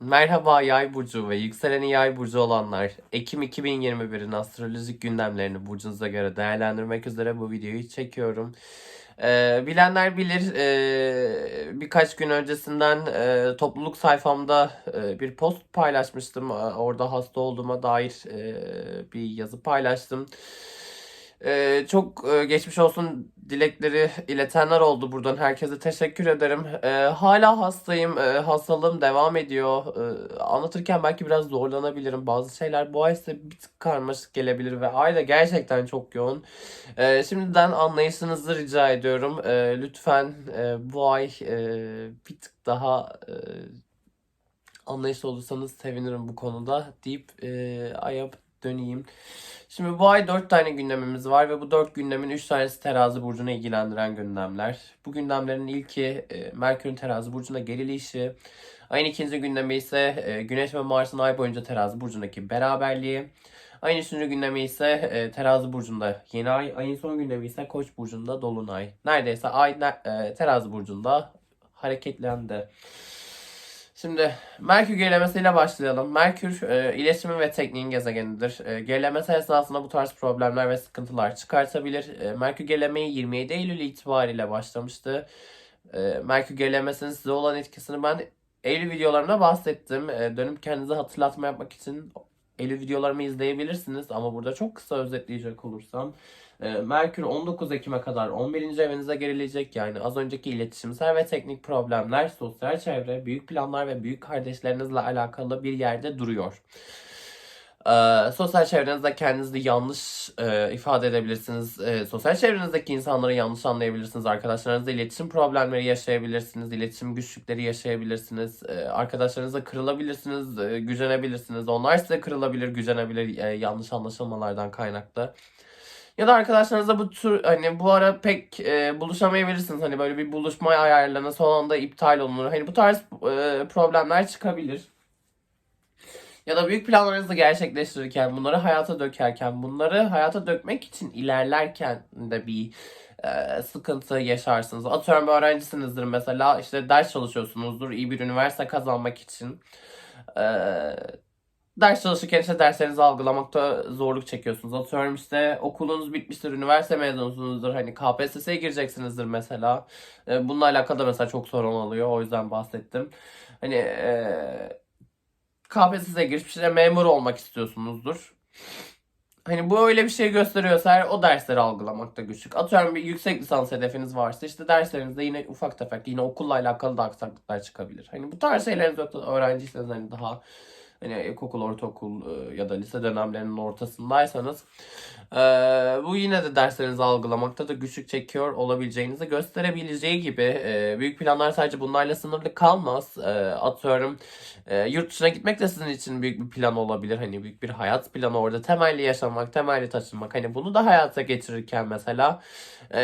Merhaba Yay burcu ve yükseleni Yay burcu olanlar. Ekim 2021'in astrolojik gündemlerini burcunuza göre değerlendirmek üzere bu videoyu çekiyorum. Ee, bilenler bilir ee, birkaç gün öncesinden ee, topluluk sayfamda ee, bir post paylaşmıştım. Orada hasta olduğuma dair ee, bir yazı paylaştım. Ee, çok e, geçmiş olsun dilekleri iletenler oldu. Buradan herkese teşekkür ederim. Ee, hala hastayım. Ee, hastalığım devam ediyor. Ee, anlatırken belki biraz zorlanabilirim. Bazı şeyler bu ay size bir tık karmaşık gelebilir ve da gerçekten çok yoğun. Ee, şimdiden anlayışınızı rica ediyorum. Ee, lütfen e, bu ay e, bir tık daha e, anlayışlı olursanız sevinirim bu konuda deyip e, aya döneyim. Şimdi bu ay 4 tane gündemimiz var ve bu 4 gündemin 3 tanesi terazi burcunu ilgilendiren gündemler. Bu gündemlerin ilki e, Merkür'ün terazi burcuna gerilişi. Ayın ikinci gündemi ise e, Güneş ve Mars'ın ay boyunca terazi burcundaki beraberliği. Ayın üçüncü gündemi ise e, terazi burcunda yeni ay. Ayın son gündemi ise koç burcunda dolunay. Neredeyse ay e, terazi burcunda hareketlendi. Şimdi Merkür gerilemesiyle başlayalım. Merkür e, iletişimin ve tekniğin gezegenidir. E, gerilemesi esnasında bu tarz problemler ve sıkıntılar çıkartabilir. E, Merkür gerilemeyi 27 Eylül itibariyle başlamıştı. E, Merkür gerilemesinin size olan etkisini ben Eylül videolarımda bahsettim. E, dönüp kendinize hatırlatma yapmak için Eylül videolarımı izleyebilirsiniz. Ama burada çok kısa özetleyecek olursam. E, Merkür 19 Ekim'e kadar 11. evinize gerileyecek. Yani az önceki iletişimsel ve teknik problemler, sosyal çevre, büyük planlar ve büyük kardeşlerinizle alakalı bir yerde duruyor. Ee, sosyal çevrenizde kendinizi yanlış e, ifade edebilirsiniz. Ee, sosyal çevrenizdeki insanları yanlış anlayabilirsiniz. Arkadaşlarınızla iletişim problemleri yaşayabilirsiniz. İletişim güçlükleri yaşayabilirsiniz. Ee, arkadaşlarınızla kırılabilirsiniz, e, gücenebilirsiniz. Onlar size kırılabilir, gücenebilir e, yanlış anlaşılmalardan kaynaklı. Ya da arkadaşlarınızla bu tür hani bu ara pek e, buluşamayabilirsiniz. Hani böyle bir buluşma ayarlarına son anda iptal olunur. Hani bu tarz e, problemler çıkabilir. Ya da büyük planlarınızı gerçekleştirirken, bunları hayata dökerken, bunları hayata dökmek için ilerlerken de bir e, sıkıntı yaşarsınız. Atıyorum öğrencisinizdir mesela işte ders çalışıyorsunuzdur iyi bir üniversite kazanmak için. E, ders çalışırken işte derslerinizi algılamakta zorluk çekiyorsunuz. Atıyorum işte okulunuz bitmiştir, üniversite mezunusunuzdur. Hani KPSS'ye gireceksinizdir mesela. E, bununla alakalı da mesela çok sorun oluyor. O yüzden bahsettim. Hani e, KPSS'ye girip işte memur olmak istiyorsunuzdur. Hani bu öyle bir şey gösteriyorsa eğer o dersleri algılamakta güçlük. Atıyorum bir yüksek lisans hedefiniz varsa işte derslerinizde yine ufak tefek yine okulla alakalı da aksaklıklar çıkabilir. Hani bu tarz şeylerin zaten öğrenciyseniz hani daha hani ilkokul, ortaokul e, ya da lise dönemlerinin ortasındaysanız e, bu yine de derslerinizi algılamakta da güçlük çekiyor olabileceğinizi gösterebileceği gibi e, büyük planlar sadece bunlarla sınırlı kalmaz. Atıyorum yurt dışına gitmek de sizin için büyük bir plan olabilir. Hani büyük bir hayat planı orada temelli yaşamak, temelli taşınmak. Hani bunu da hayata geçirirken mesela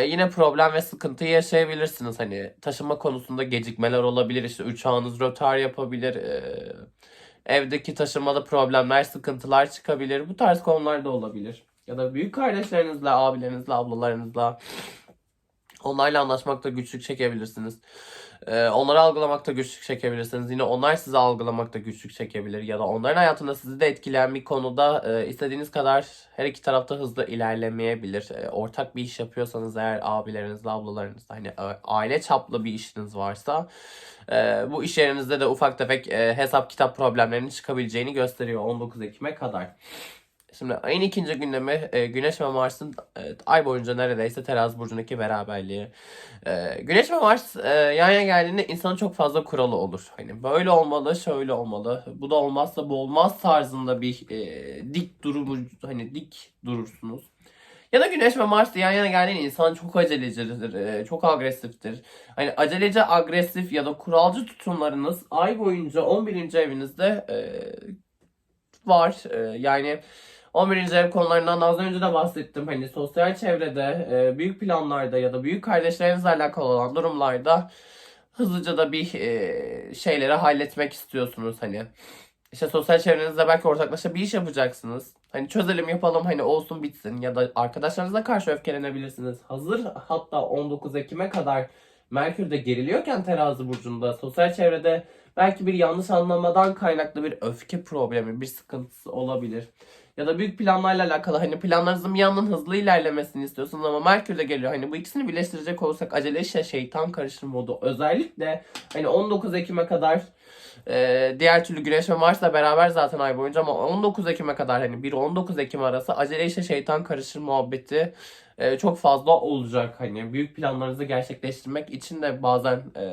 yine problem ve sıkıntı yaşayabilirsiniz. Hani taşınma konusunda gecikmeler olabilir. İşte uçağınız rötar yapabilir. E, evdeki taşınmada problemler, sıkıntılar çıkabilir. Bu tarz konular da olabilir. Ya da büyük kardeşlerinizle, abilerinizle, ablalarınızla onlarla anlaşmakta güçlük çekebilirsiniz. Ee, onları algılamakta güçlük çekebilirsiniz. Yine onlar sizi algılamakta güçlük çekebilir. Ya da onların hayatında sizi de etkileyen bir konuda e, istediğiniz kadar her iki tarafta hızlı ilerlemeyebilir. E, ortak bir iş yapıyorsanız eğer abilerinizle, ablalarınızla hani e, aile çaplı bir işiniz varsa bu iş yerinizde de ufak tefek hesap kitap problemlerinin çıkabileceğini gösteriyor 19 Ekim'e kadar. Şimdi ayın ikinci gündemi e, Güneş ve Mars'ın e, ay boyunca neredeyse terazi burcundaki beraberliği. E, Güneş ve Mars e, yan yana geldiğinde insanın çok fazla kuralı olur. Hani böyle olmalı, şöyle olmalı, bu da olmazsa bu olmaz tarzında bir e, dik durumu hani dik durursunuz. Ya da Güneş ve Mars yan yana geldiğinde insan çok acelecidir, e, çok agresiftir. Hani aceleci, agresif ya da kuralcı tutumlarınız ay boyunca 11. evinizde e, var. E, yani 11. ev konularından az önce de bahsettim. Hani sosyal çevrede, e, büyük planlarda ya da büyük kardeşlerinizle alakalı olan durumlarda hızlıca da bir e, şeyleri halletmek istiyorsunuz hani. İşte sosyal çevrenizde belki ortaklaşa bir iş yapacaksınız. Hani çözelim yapalım hani olsun bitsin ya da arkadaşlarınıza karşı öfkelenebilirsiniz. Hazır hatta 19 Ekim'e kadar Merkür de geriliyorken terazi burcunda sosyal çevrede Belki bir yanlış anlamadan kaynaklı bir öfke problemi, bir sıkıntısı olabilir. Ya da büyük planlarla alakalı hani planlarınızın bir yandan hızlı ilerlemesini istiyorsunuz ama Merkür de geliyor. Hani bu ikisini birleştirecek olursak acele işe şeytan karışır modu. Özellikle hani 19 Ekim'e kadar e, diğer türlü Güneş ve Mars'la beraber zaten ay boyunca ama 19 Ekim'e kadar hani 1-19 Ekim arası acele işe şeytan karışır muhabbeti e, çok fazla olacak. Hani büyük planlarınızı gerçekleştirmek için de bazen e,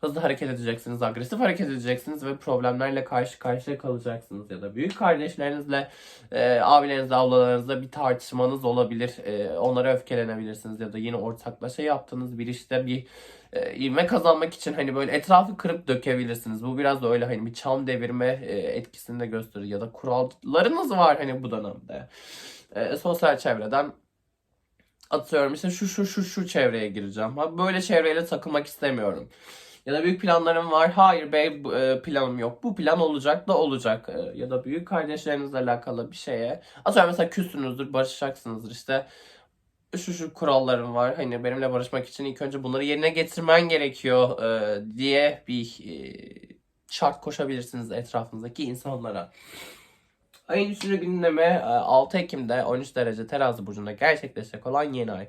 hızlı hareket edeceksiniz, agresif hareket edeceksiniz ve problemlerle karşı karşıya kalacaksınız ya da büyük kardeşlerinizle, e, abilerinizle, ablalarınızla bir tartışmanız olabilir. E, onlara öfkelenebilirsiniz ya da yine ortaklaşa yaptığınız bir işte bir e, ivme kazanmak için hani böyle etrafı kırıp dökebilirsiniz. Bu biraz da öyle hani bir çam devirme e, etkisini de gösterir ya da kurallarınız var hani bu dönemde. E, sosyal çevreden atıyorum işte şu şu şu şu çevreye gireceğim. Ha, böyle çevreyle takılmak istemiyorum. Ya da büyük planlarım var. Hayır bu, e, planım yok. Bu plan olacak da olacak. E, ya da büyük kardeşlerinizle alakalı bir şeye. Atıyorum mesela küssünüzdür, barışacaksınızdır. İşte şu şu kurallarım var. Hani benimle barışmak için ilk önce bunları yerine getirmen gerekiyor e, diye bir şart koşabilirsiniz etrafınızdaki insanlara. Ayın 3. gündeme e, 6 Ekim'de 13 derece terazi burcunda gerçekleşecek olan yeni ay.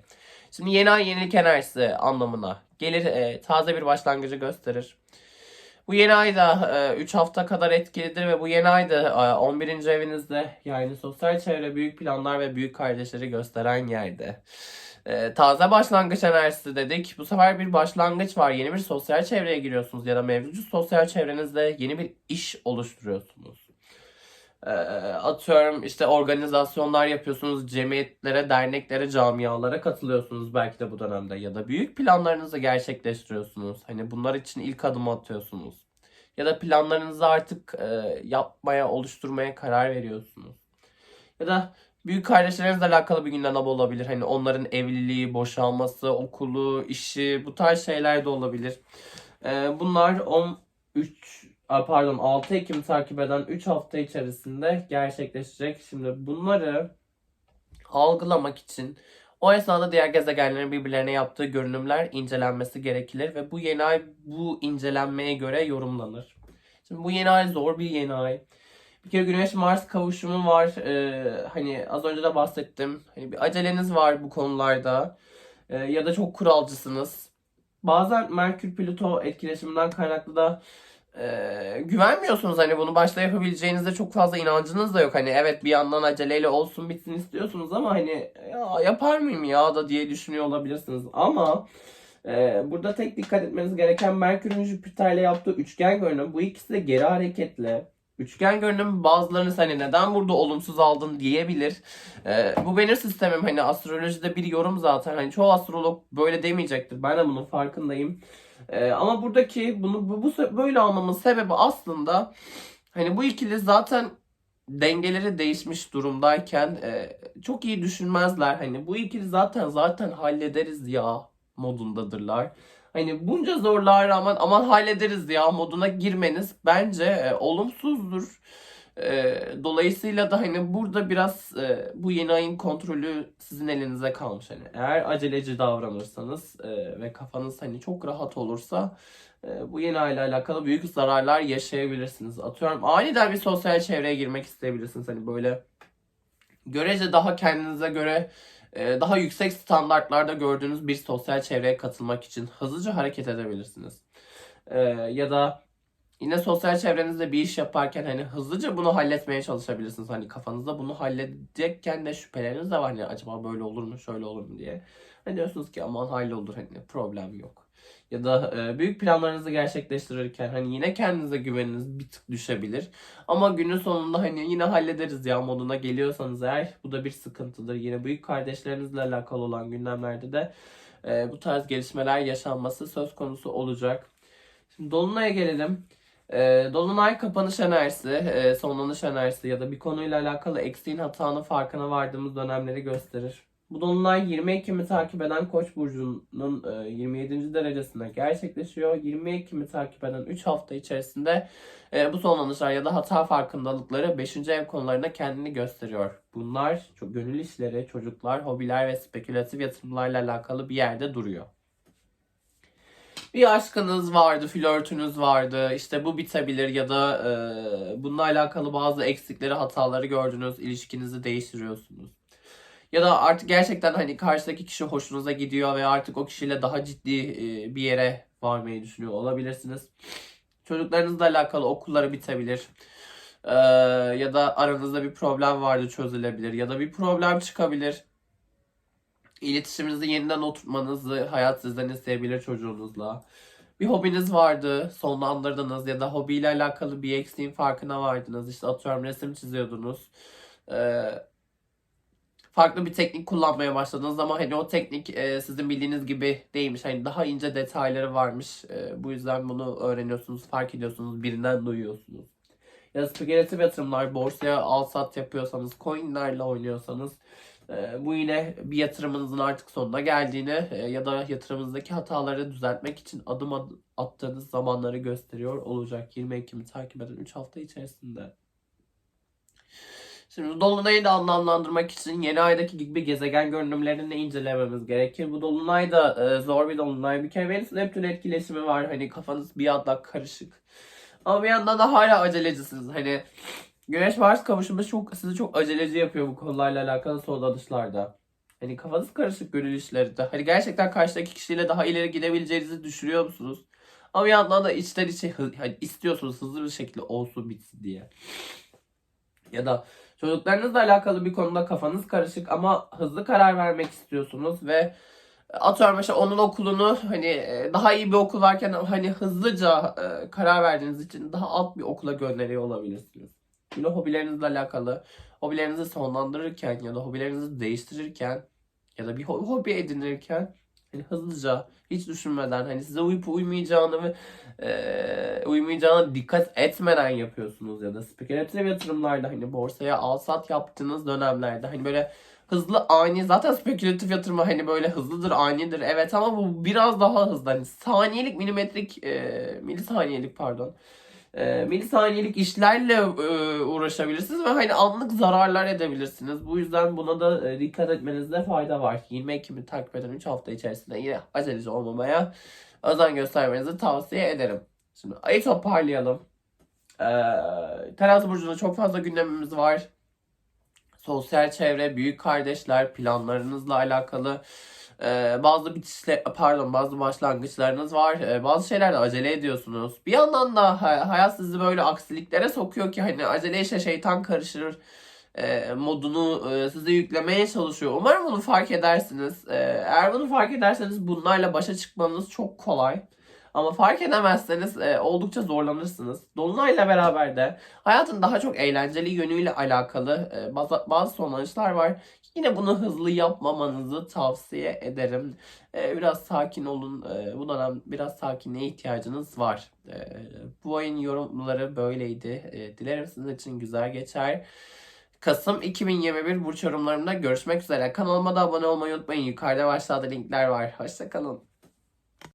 Şimdi yeni ay yenilik enerjisi anlamına gelir. e, taze bir başlangıcı gösterir. Bu yeni ay da 3 hafta kadar etkilidir ve bu yeni ay da e, 11. evinizde yani sosyal çevre, büyük planlar ve büyük kardeşleri gösteren yerde. E, taze başlangıç enerjisi dedik. Bu sefer bir başlangıç var. Yeni bir sosyal çevreye giriyorsunuz ya da mevcut sosyal çevrenizde yeni bir iş oluşturuyorsunuz. E, atıyorum işte organizasyonlar yapıyorsunuz, cemiyetlere, derneklere, camialara katılıyorsunuz belki de bu dönemde ya da büyük planlarınızı gerçekleştiriyorsunuz. Hani bunlar için ilk adımı atıyorsunuz. Ya da planlarınızı artık e, yapmaya, oluşturmaya karar veriyorsunuz. Ya da büyük kardeşlerinizle alakalı bir gündem olabilir. Hani onların evliliği, boşanması, okulu, işi bu tarz şeyler de olabilir. E, bunlar 13 Aa, pardon 6 Ekim takip eden 3 hafta içerisinde gerçekleşecek. Şimdi bunları algılamak için o esnada diğer gezegenlerin birbirlerine yaptığı görünümler incelenmesi gerekilir ve bu yeni ay bu incelenmeye göre yorumlanır. Şimdi bu yeni ay zor bir yeni ay. Bir kere Güneş Mars kavuşumu var. Ee, hani az önce de bahsettim. Hani bir aceleniz var bu konularda. Ee, ya da çok kuralcısınız. Bazen Merkür Plüto etkileşiminden kaynaklı da e, güvenmiyorsunuz hani bunu başta yapabileceğinizde çok fazla inancınız da yok. Hani evet bir yandan aceleyle olsun bitsin istiyorsunuz ama hani ya yapar mıyım ya da diye düşünüyor olabilirsiniz. Ama e, burada tek dikkat etmeniz gereken Merkür'ün Jüpiter'le yaptığı üçgen görünüm. Bu ikisi de geri hareketli. Üçgen görünüm bazılarınız hani neden burada olumsuz aldın diyebilir. Ee, bu benim sistemim hani astrolojide bir yorum zaten. Hani çoğu astrolog böyle demeyecektir. Ben de bunun farkındayım. Ee, ama buradaki bunu bu, bu böyle almamın sebebi aslında hani bu ikili zaten dengeleri değişmiş durumdayken e, çok iyi düşünmezler. Hani bu ikili zaten zaten hallederiz ya modundadırlar. Hani bunca zorluğa rağmen aman hallederiz ya moduna girmeniz bence e, olumsuzdur. E, dolayısıyla da hani burada biraz e, bu yeni ayın kontrolü sizin elinize kalmış. Hani eğer aceleci davranırsanız e, ve kafanız hani çok rahat olursa e, bu yeni ayla alakalı büyük zararlar yaşayabilirsiniz. Atıyorum aniden bir sosyal çevreye girmek isteyebilirsiniz. Hani böyle görece daha kendinize göre e, daha yüksek standartlarda gördüğünüz bir sosyal çevreye katılmak için hızlıca hareket edebilirsiniz. E, ya da yine sosyal çevrenizde bir iş yaparken hani hızlıca bunu halletmeye çalışabilirsiniz. Hani kafanızda bunu halledecekken de şüpheleriniz de var. Hani acaba böyle olur mu, şöyle olur mu diye. Hani diyorsunuz ki aman hallolur hani problem yok. Ya da e, büyük planlarınızı gerçekleştirirken hani yine kendinize güveniniz bir tık düşebilir. Ama günün sonunda hani yine hallederiz ya moduna geliyorsanız eğer bu da bir sıkıntıdır. Yine büyük kardeşlerinizle alakalı olan gündemlerde de e, bu tarz gelişmeler yaşanması söz konusu olacak. Şimdi Dolunay'a gelelim. E, Dolunay kapanış enerjisi, e, sonlanış enerjisi ya da bir konuyla alakalı eksiğin hatanın farkına vardığımız dönemleri gösterir. Bu dolunay 20 Ekim'i takip eden Koç burcunun e, 27. derecesinde gerçekleşiyor. 20 Ekim'i takip eden 3 hafta içerisinde e, bu sonlanışlar ya da hata farkındalıkları 5. ev konularında kendini gösteriyor. Bunlar gönül işleri, çocuklar, hobiler ve spekülatif yatırımlarla alakalı bir yerde duruyor. Bir aşkınız vardı, flörtünüz vardı. İşte bu bitebilir ya da e, bununla alakalı bazı eksikleri, hataları gördünüz. ilişkinizi değiştiriyorsunuz. Ya da artık gerçekten hani karşıdaki kişi hoşunuza gidiyor ve artık o kişiyle daha ciddi e, bir yere varmayı düşünüyor olabilirsiniz. Çocuklarınızla alakalı okulları bitebilir. Ee, ya da aranızda bir problem vardı çözülebilir. Ya da bir problem çıkabilir. İletişiminizi yeniden oturtmanızı hayat sizden isteyebilir çocuğunuzla. Bir hobiniz vardı, sonlandırdınız ya da hobiyle alakalı bir eksiğin farkına vardınız. İşte atıyorum resim çiziyordunuz. Ee, farklı bir teknik kullanmaya başladınız ama hani o teknik e, sizin bildiğiniz gibi değilmiş. Hani daha ince detayları varmış. E, bu yüzden bunu öğreniyorsunuz, fark ediyorsunuz, birinden duyuyorsunuz. Ya spekülatif yatırımlar, borsaya al sat yapıyorsanız, coinlerle oynuyorsanız bu yine bir yatırımınızın artık sonuna geldiğini e, ya da yatırımınızdaki hataları düzeltmek için adım attığınız zamanları gösteriyor olacak. 20 Ekim'i takip eden 3 hafta içerisinde. Şimdi Dolunay'ı da anlamlandırmak için yeni aydaki gibi gezegen görünümlerini incelememiz gerekir. Bu Dolunay da e, zor bir Dolunay. Bir kere Venüs Neptün etkileşimi var. Hani kafanız bir anda karışık. Ama bir yandan da hala acelecisiniz. Hani Güneş Mars kavuşumu çok, sizi çok aceleci yapıyor bu konularla alakalı son danışlarda. Hani kafanız karışık gönül işlerinde. Hani gerçekten karşıdaki kişiyle daha ileri gidebileceğinizi düşünüyor musunuz? Ama yandan da içten içe hani istiyorsunuz hızlı bir şekilde olsun bitsin diye. Ya da çocuklarınızla alakalı bir konuda kafanız karışık ama hızlı karar vermek istiyorsunuz ve atıyorum mesela onun okulunu hani e, daha iyi bir okul varken hani hızlıca e, karar verdiğiniz için daha alt bir okula gönderiyor olabilirsiniz. Yine hobilerinizle alakalı hobilerinizi sonlandırırken ya da hobilerinizi değiştirirken ya da bir ho- hobi edinirken hani hızlıca hiç düşünmeden hani size uyup uymayacağını ve e, uymayacağına dikkat etmeden yapıyorsunuz ya da spekülatif yatırımlarda hani borsaya al sat yaptığınız dönemlerde hani böyle hızlı ani zaten spekülatif yatırımı hani böyle hızlıdır anidir evet ama bu biraz daha hızlı hani saniyelik milimetrik e, milisaniyelik pardon e, milisaniyelik işlerle e, uğraşabilirsiniz ve hani anlık zararlar edebilirsiniz. Bu yüzden buna da e, dikkat etmenizde fayda var. 20 Ekim'i takip eden 3 hafta içerisinde yine aceleci olmamaya özen göstermenizi tavsiye ederim. Şimdi ayı toparlayalım. Ee, Terazi burcunda çok fazla gündemimiz var. Sosyal çevre, büyük kardeşler, planlarınızla alakalı ee, bazı bitişler, pardon bazı başlangıçlarınız var. Ee, bazı şeylerde acele ediyorsunuz. Bir yandan da ha- hayat sizi böyle aksiliklere sokuyor ki hani acele işe şeytan karışır e, modunu e, size yüklemeye çalışıyor. Umarım bunu fark edersiniz. Ee, eğer bunu fark ederseniz bunlarla başa çıkmanız çok kolay. Ama fark edemezseniz e, oldukça zorlanırsınız. Dolunayla beraber de hayatın daha çok eğlenceli yönüyle alakalı e, bazı, bazı sonuçlar var. Yine bunu hızlı yapmamanızı tavsiye ederim. E, biraz sakin olun. E, bu dönem biraz sakinliğe ihtiyacınız var. E, bu ayın yorumları böyleydi. E, dilerim sizin için güzel geçer. Kasım 2021 burç yorumlarımda görüşmek üzere. Kanalıma da abone olmayı unutmayın. Yukarıda ve aşağıda linkler var. Hoşçakalın.